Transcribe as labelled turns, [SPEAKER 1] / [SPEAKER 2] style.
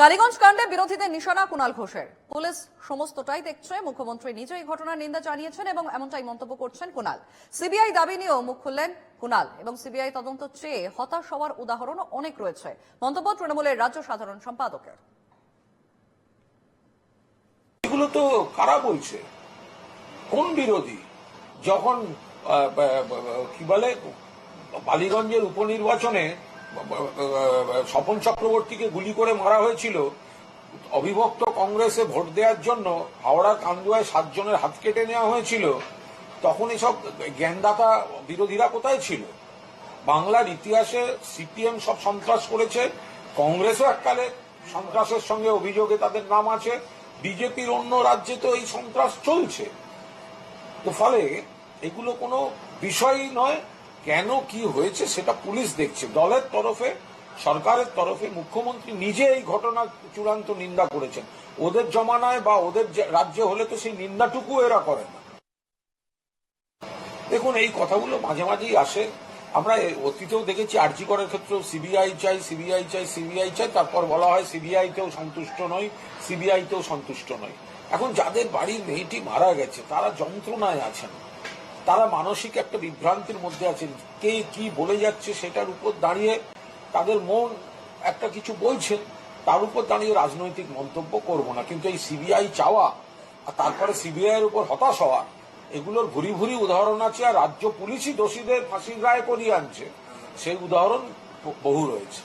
[SPEAKER 1] কালীগঞ্জ কাণ্ডে বিরোধীদের নিশানা কুণাল ঘোষের। পুলিশ সমস্তটাই দেখছে। মুখ্যমন্ত্রী নিজেই ঘটনার নিন্দা জানিয়েছেন এবং এমনটাই মন্তব্য করছেন কুণাল। সিবিআই দাবি নিয়েও মুখ খুললেন কুণাল এবং সিবিআই তদন্ত চেয়ে হতাশ হওয়ার উদাহরণও অনেক রয়েছে। মন্তব্য তৃণমূলের রাজ্য সাধারণ সম্পাদকের।
[SPEAKER 2] এগুলো তো কারা বলছে কোন বিরোধী? যখন কি বলে, বালিগঞ্জের উপনির্বাচনে স্বপন চক্রবর্তীকে গুলি করে মারা হয়েছিল, অবিভক্ত কংগ্রেসে ভোট দেওয়ার জন্য হাওড়া কান্দুয়ায় সাতজনের হাত কেটে নেওয়া হয়েছিল। তখন এসব জ্ঞানদাতা বিরোধীরা কোথায় ছিল? বাংলার ইতিহাসে সিপিএম সব সন্ত্রাস করেছে, কংগ্রেসও এককালে সন্ত্রাসের সঙ্গে অভিযোগে তাদের নাম আছে, বিজেপির অন্য রাজ্যে তো এই সন্ত্রাস চলছে। তো ফলে এগুলো কোনো বিষয়ই নয় কেন কি হয়েছে সেটা পুলিশ দেখছে। দলের তরফে, সরকারের তরফে মুখ্যমন্ত্রী নিজে এই ঘটনা চূড়ান্ত নিন্দা করেছেন। ওদের জমানায় বা ওদের রাজ্যে হলে তো সেই নিন্দাটুকু এরা করে না। দেখুন, এই কথাগুলো মাঝে মাঝেই আসে। আমরা অতীতেও দেখেছি আর্জি করার ক্ষেত্রেও সিবিআই চাই সিবিআই চাই সিবিআই চাই, তারপর বলা হয় সিবিআই তেও সন্তুষ্ট নয় সিবিআই তেও সন্তুষ্ট নয় এখন যাদের বাড়ির মেয়েটি মারা গেছে, তারা যন্ত্রণায় আছেন। তারা মানসিক একটা বিভ্রান্তির মধ্যে আছেন। কে কি বলে যাচ্ছে সেটার উপর দাঁড়িয়ে তাদের মন একটা কিছু বলছেন, তার উপর দাঁড়িয়ে রাজনৈতিক মন্তব্য করব না। কিন্তু এই সিবিআই চাওয়া আর তারপরে সিবিআই এর উপর হতাশ হওয়া, এগুলোর ভুরি ভুরি উদাহরণ আছে আর রাজ্য পুলিশই দোষীদের ফাঁসির রায় করিয়ে আনছে। সেই উদাহরণ বহু রয়েছে।